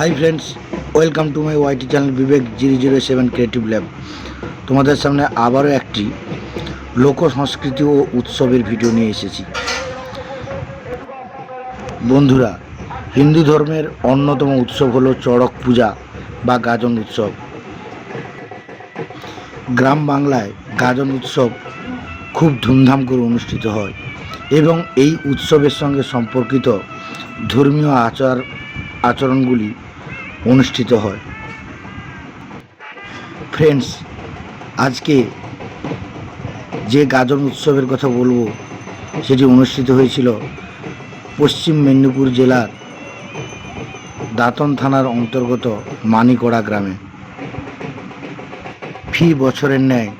Hi friends welcome to my YT channel Bibek zero zero seven creative lab তোমাদের সামনে আবারও একটি লোক সংস্কৃতি ও উৎসবের ভিডিও নিয়ে এসেছি। বন্ধুরা, হিন্দু ধর্মের অন্যতম উৎসব হলো চড়ক পূজা বা গাজন উৎসব। গ্রাম বাংলায় গাজন উৎসব খুব ধুমধাম করে অনুষ্ঠিত হয় এবং এই উৎসবের সঙ্গে সম্পর্কিত ধর্মীয় আচার আচরণগুলি অনুষ্ঠিত হয়। ফ্রেন্ডস আজকে যে গাজন উৎসবের কথা বলব, সেটি অনুষ্ঠিত হয়েছিল পশ্চিম মেদিনীপুর জেলার দাঁতন থানার অন্তর্গত মানিকড়া গ্রামে। ফি বছরের ন্যায়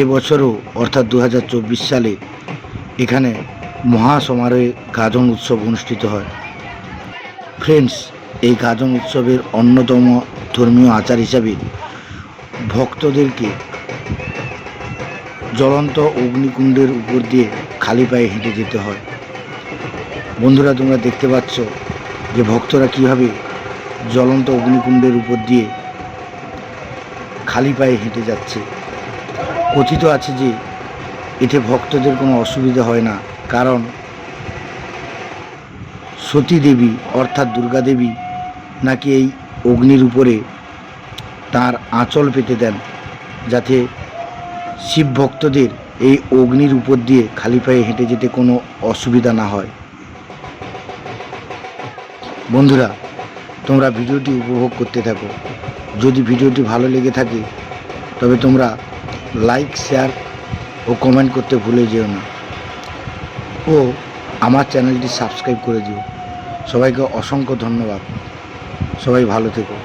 এ বছরও, অর্থাৎ দু হাজার চব্বিশ সালে, এখানে মহাসমারোহে গাজন উৎসব অনুষ্ঠিত হয়। ফ্রেন্ডস এই গাজন উৎসবের অন্যতম ধর্মীয় আচার হিসাবে ভক্তদেরকে জ্বলন্ত অগ্নিকুণ্ডের উপর দিয়ে খালি পায়ে হেঁটে যেতে হয়। বন্ধুরা, তোমরা দেখতে পাচ্ছ যে ভক্তরা কীভাবে জ্বলন্ত অগ্নিকুণ্ডের উপর দিয়ে খালি পায়ে হেঁটে যাচ্ছে। কথিত আছে যে এতে ভক্তদের কোনো অসুবিধা হয় না, কারণ সতী দেবী অর্থাৎ দুর্গা দেবী নাকি এই অগ্নির উপরে তার আঁচল পেতে দেন, যাতে শিব ভক্তদের এই অগ্নির উপর দিয়ে খালি পায়ে হেঁটে যেতে কোনো অসুবিধা না হয়। বন্ধুরা, তোমরা ভিডিওটি উপভোগ করতে থাকো। যদি ভিডিওটি ভালো লেগে থাকে, তবে তোমরা লাইক, শেয়ার ও কমেন্ট করতে ভুলে যেও না। ও আমার চ্যানেলটি সাবস্ক্রাইব করে দিও। সবাইকে অসংখ্য ধন্যবাদ। সবাই ভালো থেকো।